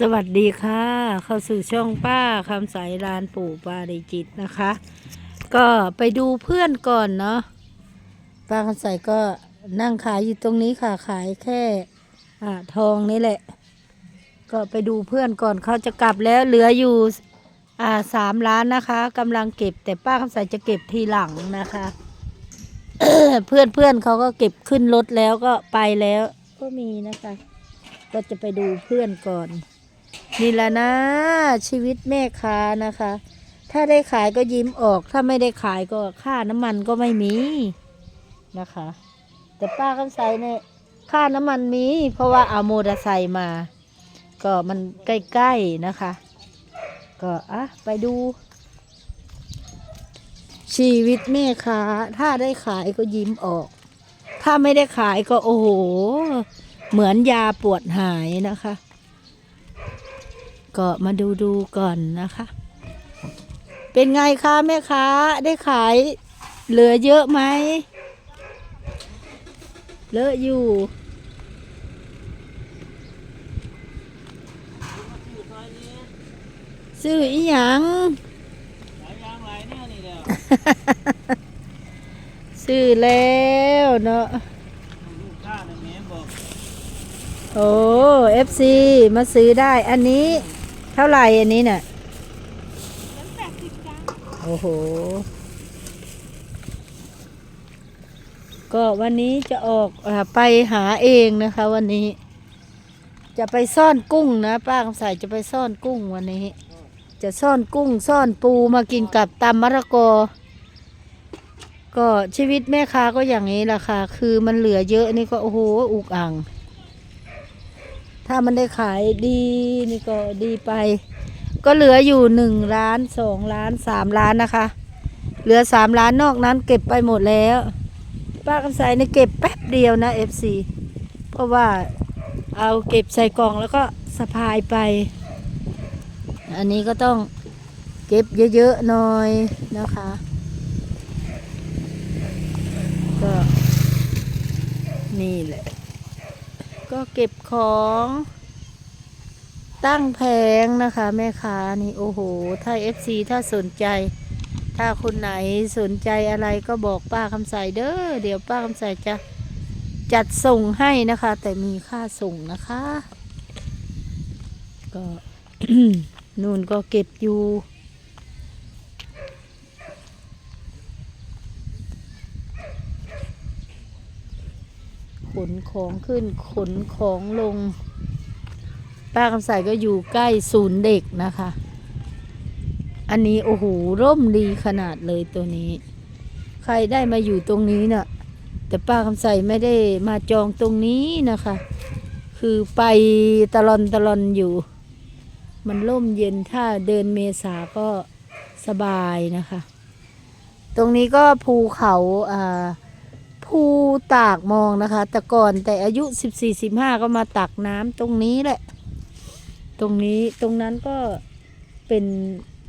สวัสดีค่ะ เข้าสู่ช่องป้าคำใสลานปู่ปาริจิตนะคะ ก็ไปดูเพื่อนก่อนเนาะป้าคำใสก็นั่งขายอยู่ตรงนี้ค่ะขายแค่อ่าทองนี่แหละ ก็ไปดูเพื่อนก่อนเขาจะกลับแล้วเหลืออยู่อ่าสามล้านนะคะกำลังเก็บ แต่ป้าคำใสจะเก็บทีหลังนะคะ เพื่อนเพื่อนเขาก็เก็บขึ้นรถแล้วก็ไปแล้ว ก็มีนะคะ ก็จะไปดูเพื่อนก่อน นี่แหละนะ ชีวิตแม่ค้านะคะ ถ้าได้ขายก็ยิ้มออก ถ้าไม่ได้ขายก็ค่าน้ำมันก็ไม่มีนะคะ แต่ป้าคำใสเนี่ยค่าน้ำมันมี เพราะว่าเอาโมเตอร์ไซค์มา ก็มันใกล้ๆนะคะ ก็อะไปดู ชีวิตแม่ค้า ถ้าได้ขายก็ยิ้มออก ถ้าไม่ได้ขายก็โอ้โห เหมือนยาปวดหายนะคะ ก็มาดูดูก่อนนะคะ เป็นไงคะแม่ค้าได้ขายเหลือเยอะไหมเลอะอยู่ ซื้ออีหยังหลายอย่างหลายแนวนี่แหละซื้อแล้วเนาะลูกค้าน่ะแม่บอกโอ้เอฟซีมาซื้อได้อันนี้ เท่าไหร่อันนี้น่ะโอ้โห ก็วันนี้จะออกอาไปหาเองนะคะ วันนี้ จะไปซ่อนกุ้งนะป้าคำใสจะไปซ่อนกุ้งวันนี้ จะซ่อนกุ้งซ่อนปูมากินกับตำมะละกอ ก็ชีวิตแม่ค้าก็อย่างนี้แหละค่ะคือมันเหลือเยอะนี่ก็โอ้โหอุกอ่าง ถ้ามันได้ขายดีนี่ก็ดีไป ก็เหลืออยู่หนึ่งล้านสองล้านสามล้านนะคะ เหลือสามล้านนอกนั้นเก็บไปหมดแล้ว ป้าคำใสนี่เก็บแป๊บเดียวนะเอฟซีเพราะว่าเอาเก็บใส่กล่องแล้วก็สะพายไป อันนี้ก็ต้องเก็บเยอะๆหน่อยนะคะ ก็นี่แหละ ก็เก็บของ ตั้งแผงนะคะ แม่ค้านี่โอ้โห ถ้า FC ถ้าสนใจ ถ้าคนไหนสนใจอะไรก็บอกป้าคำใสเด้อเดี๋ยวป้าคำใสจะจัดส่งให้นะคะ แต่มีค่าส่งนะคะ ก็นู่นก็เก็บอยู่ ขนของขึ้นขนของลง ป้าคำใสก็อยู่ใกล้ศูนย์เด็กนะคะ อันนี้โอ้โหร่มดีขนาดเลยตัวนี้ ใครได้มาอยู่ตรงนี้เน่ะแต่ป้าคำใสไม่ได้มาจองตรงนี้นะคะ คือไปตลอนตลอนอยู่ มันร่มเย็นถ้าเดินเมษาก็สบายนะคะ ตรงนี้ก็ภูเขาอ่า ภูตากมองนะคะ แต่ก่อนแต่อายุสิบสี่สิบห้าก็มาตักน้ำตรงนี้แหละ ตรงนี้ตรงนั้นก็เป็น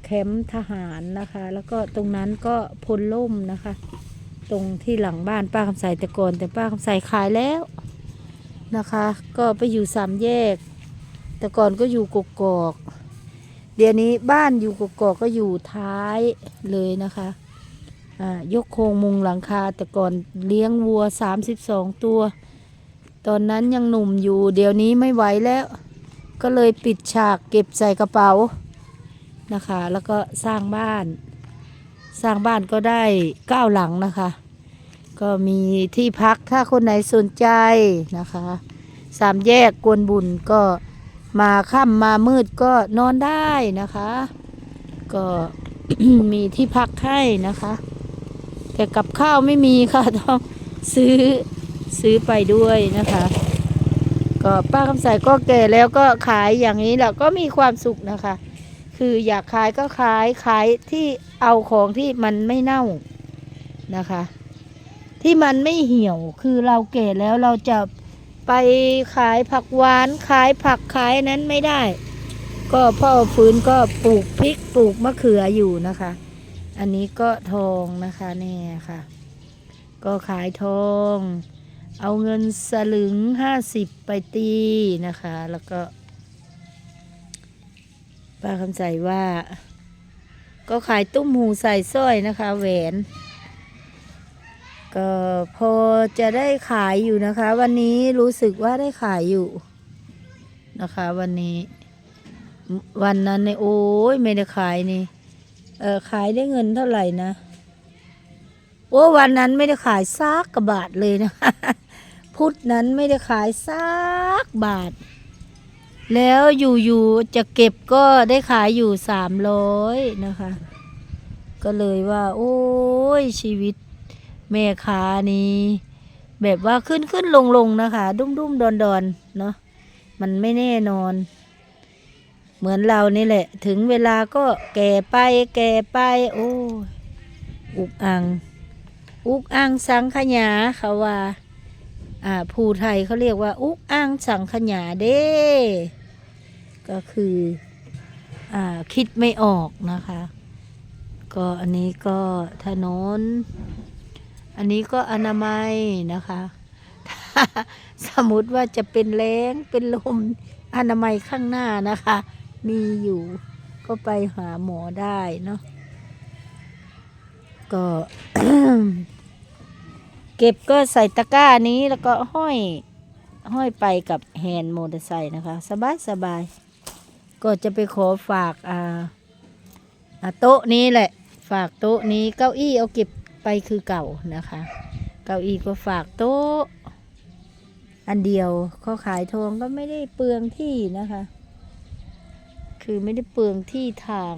แคมป์ทหารนะคะ แล้วก็ตรงนั้นก็พลล่มนะคะ ตรงที่หลังบ้านป้าคำใสแต่ก่อนแต่ป้าคำใสขายแล้วนะคะ ก็ไปอยู่สามแยก แต่ก่อนก็อยู่กกอก เดี๋ยวนี้บ้านอยู่กกอกก็อยู่ท้ายเลยนะคะ ยกโครงมุงหลังคาแต่ก่อนเลี้ยงวัวสามสิบสองตัว ตอนนั้นยังหนุ่มอยู่ เดี๋ยวนี้ไม่ไหวแล้ว ก็เลยปิดฉากเก็บใส่กระเป๋านะคะ แล้วก็สร้างบ้าน สร้างบ้านก็ได้เก้าหลังนะคะ ก็มีที่พักถ้าคนไหนสนใจนะคะสามแยกกวนบุญก็มาค่ำมามืดก็นอนได้นะคะ ก็มีที่พักให้นะคะ แต่กับข้าวไม่มีค่ะต้องซื้อซื้อไปด้วยนะคะ ก็ป้าคำใสก็แก่แล้วก็ขายอย่างนี้แหละก็มีความสุขนะคะ คืออยากขายก็ขายขายที่เอาของที่มันไม่เน่านะคะ ที่มันไม่เหี่ยวคือเราแก่แล้วเราจะไปขายผักหวานขายผักขายนั้นไม่ได้ ก็พ่อฟื้นก็ปลูกพริกปลูกมะเขืออยู่นะคะ อันนี้ก็ทองนะคะเนี่ยค่ะ ก็ขายทอง เอาเงินสลึงห้าสิบไปตีนะคะ แล้วก็ป้าคำใสว่า ก็ขายตุ้มหูใส่สร้อยนะคะแหวน ก็พอจะได้ขายอยู่นะคะ วันนี้รู้สึกว่าได้ขายอยู่นะคะ วันนี้ วันนั้นเนี่ยโอ้ยไม่ได้ขายนี่ เออขายได้เงินเท่าไหร่นะโอ้วันนั้นไม่ได้ขายซักกระบาทเลยนะพุธนั้นไม่ได้ขายซักบาท แล้วอยู่ๆจะเก็บก็ได้ขายอยู่สามร้อยนะคะ ก็เลยว่า โอ้ยชีวิตแม่ค้านี้แบบว่าขึ้นขึ้นลงลงนะคะ ดุ้มดุ้มดอนดอนเนาะมันไม่แน่นอน เหมือนเรานี่แหละ ถึงเวลาก็แก่ไป แก่ไป โอ้ยอุกอัง อุกอังสังขยาเขาว่าอ่าภูไทยเขาเรียกว่า อุกอังสังขยาเด้ ก็คืออ่าคิดไม่ออกนะคะ ก็อันนี้ก็ถนน อันนี้ก็อนามัยนะคะสมมติว่าจะเป็นแรงเป็นลมอนามัยข้างหน้านะคะ มีอยู่ ก็ไปหาหมอได้เนาะก็ เก็บก็ใส่ตะกร้านี้แล้วก็ห้อยห้อยไปกับแฮนด์มอเตอร์ไซค์นะคะ สบายสบาย ก็จะไปขอฝากอ่าโต๊ะนี้แหละ ฝากโต๊ะนี้เก้าอี้เอาเก็บไปคือเก่านะคะ เก้าอี้ก็ฝากโต๊ะ อันเดียวเขาขายทองก็ไม่ได้เปลืองที่นะคะ คือไม่ได้เปลืองที่ทาง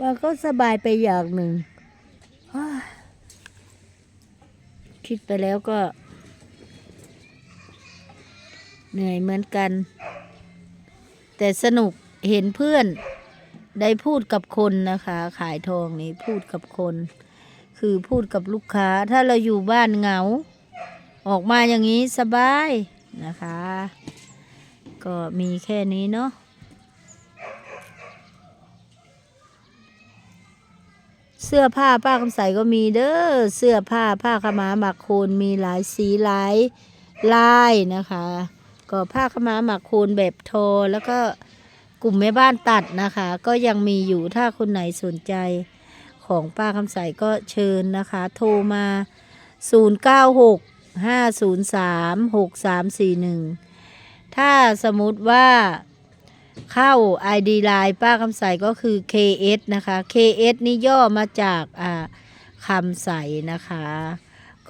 มันก็สบายไปอย่างหนึ่ง คิดไปแล้วก็ เหนื่อยเหมือนกัน แต่สนุกเห็นเพื่อนได้พูดกับคนนะคะ ขายทองนี่พูดกับคน คือพูดกับลูกค้า ถ้าเราอยู่บ้านเหงา ออกมาอย่างนี้สบายนะคะ ก็มีแค่นี้เนาะเสื้อผ้าป้าคำใสก็มีเด้อเสื้อผ้าผ้าขมาหมักโคนมีหลายสีหลายลายนะคะ ก็ผ้าขมาหมักโคนแบบโทอแล้วก็กลุ่มแม่บ้านตัดนะคะ ก็ยังมีอยู่ถ้าคนไหนสนใจของป้าคำใสก็เชิญนะคะ โทรมา 096 503 6341 ถ้าสมมติว่าเข้า ID Line ป้าคำใสก็คือ KS นะคะ KS นี่ย่อมาจากอ่าคำใสนะคะ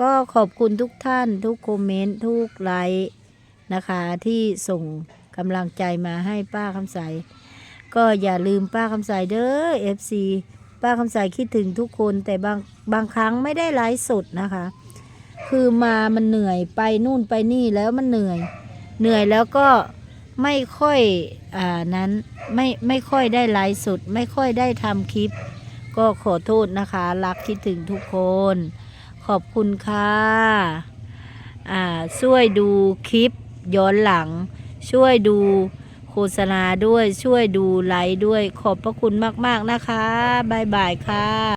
ก็ขอบคุณทุกท่านทุกคอมเมนต์ทุกไลค์นะคะ ที่ส่งกำลังใจมาให้ป้าคำใส ก็อย่าลืมป้าคำใสเด้อ FC ป้าคำใสคิดถึงทุกคนแต่บางบางครั้งไม่ได้ไลฟ์สดนะคะ คือมามันเหนื่อยไปนู่นไปนี่แล้วมันเหนื่อย เหนื่อยแล้วก็ไม่ค่อยอ่านั้นไม่ไม่ค่อยได้ไลฟ์สดไม่ค่อยได้ทำคลิป ก็ขอโทษนะคะ รักคิดถึงทุกคน ขอบคุณค่ะอ่าช่วยดูคลิปย้อนหลัง ช่วยดูโฆษณาด้วยช่วยดูไลฟ์ด้วยขอบพระคุณมาก ๆ นะคะบายบายค่ะ